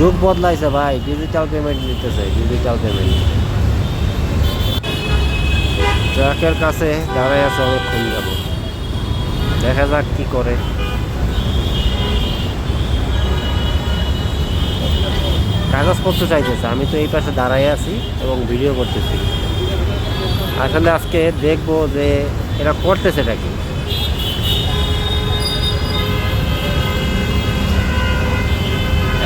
যুগ বদলাইছে ভাই ডিজিটাল পেমেন্ট নিতেছে ডিজিটাল পেমেন্ট ট্রাকের কাছে দাঁড়ায় আছে অনেকক্ষণ যাব। দেখা যাক কি করে। কাগজপত্র চাইতেছে, আমি তো এই পাশে দাঁড়াই আছি এবং ভিডিও করতেছি। আসলে আজকে দেখব যে এরা করতেছে এটা কি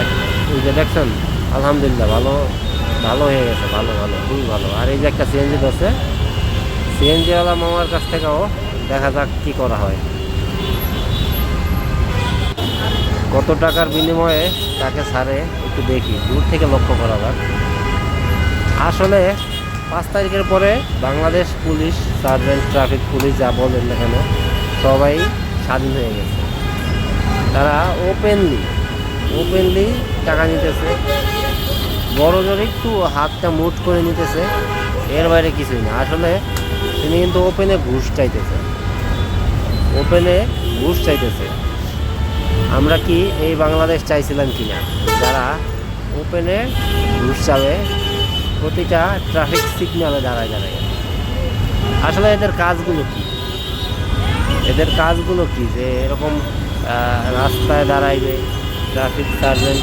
এক- ওই যে দেখছেন? আলহামদুলিল্লাহ, ভালো ভালো হয়ে গেছে, ভালো ভালো, খুবই ভালো। আর এই যে একটা সিএনজি ধরছে সিএনজিওয়ালা মামার কাছ থেকেও দেখা যাক কি করা হয়। কত টাকার বিনিময়ে তাকে ছাড়ে একটু দেখি, দূর থেকে লক্ষ্য করা যাক। আসলে পাঁচ তারিখের পরে Bangladesh police, sergeant, traffic police যা বলেন না কেন, সবাই স্বাধীন হয়ে গেছে। তারা ওপেনলি ওপেনলি টাকা নিতেছে। বড় জোর একটু হাতটা মুট করে নিতেছে, এর বাইরে কিছুই না। আসলে তিনি কিন্তু ওপেনে ঘুষ চাইতেছে। ওপেনে ঘুষ চাইতেছে। আমরা কি এই বাংলাদেশ চাইছিলাম কি না যারা ওপেনে ঘুষ চাবে, প্রতিটা ট্রাফিক সিগন্যালে দাঁড়ায় দাঁড়ায়। আসলে এদের কাজগুলো কি? এদের কাজগুলো কি? যে এরকম রাস্তায় দাঁড়াইবে ট্রাফিক সার্জেন্ট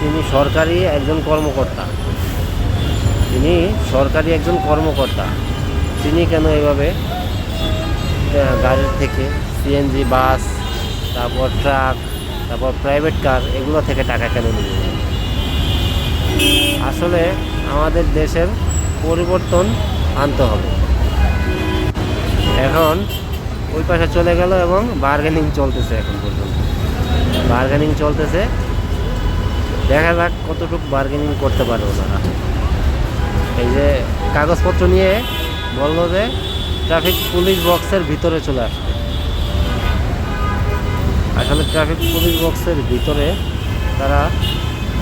তিনি সরকারি একজন কর্মকর্তা। তিনি সরকারি একজন কর্মকর্তা। তিনি কেন এভাবে গাড়ির থেকে সিএনজি বাস, তারপর ট্রাক, তারপর প্রাইভেট কার এগুলো থেকে টাকা কেন নেবে আসলে আমাদের দেশের পরিবর্তন আনতে হবে। এখন ওই পাশে চলে গেল এবং বার্গেনিং চলতেছে এখন পর্যন্ত। বার্গেনিং চলতেছে। দেখা যাক কতটুকু বার্গেনিং করতে পারে ওনারা এই যে কাগজপত্র নিয়ে বলল যে ট্রাফিক পুলিশ বক্সের ভিতরে চলে আসবে। আসলে ট্রাফিক পুলিশ বক্সের ভিতরে তারা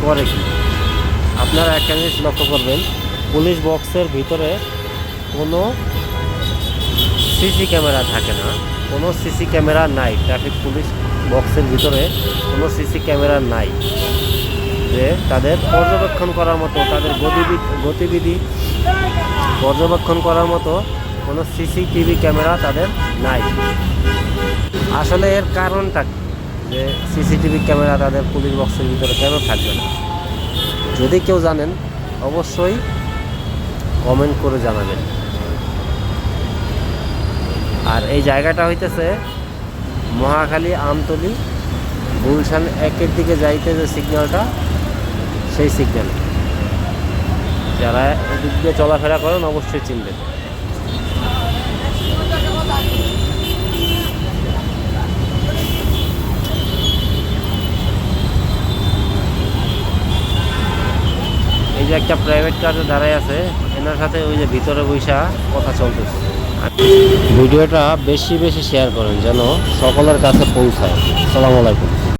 করে কি? আপনারা একটা জিনিস লক্ষ্য করবেন পুলিশ বক্সের ভিতরে কোনো সিসি ক্যামেরা থাকে না। কোনো সিসি ক্যামেরা নাই। ট্রাফিক পুলিশ বক্সের ভিতরে কোনো সিসি ক্যামেরা নাই। যে তাদের পর্যবেক্ষণ করার মতো, তাদের গতিবিধি গতিবিধি পর্যবেক্ষণ করার মতো কোনো সিসিটিভি ক্যামেরা তাদের নাই। আসলে এর কারণটা? যে সিসিটিভি ক্যামেরা তাদের পুলিশ বক্সের ভিতরে কেন থাকবে না? যদি কেউ জানেন, অবশ্যই কমেন্ট করে জানাবেন। আর এই জায়গাটা হইতেছে মহাখালী আমতলি, গুলশান একের দিকে যাইতে যে সিগন্যালটা সেই সিগন্যাল যারা এদিক দিয়ে চলাফেরা করেন, অবশ্যই চিনবেন। এই যে একটা প্রাইভেট কারে দাঁড়ায় আছে এনার সাথে ওই যে ভিতরে বৈশা কথা চলতেছে। ভিডিওটা বেশি বেশি শেয়ার করেন যেন সকলের কাছে পৌঁছায়। সালাম আলাইকুম।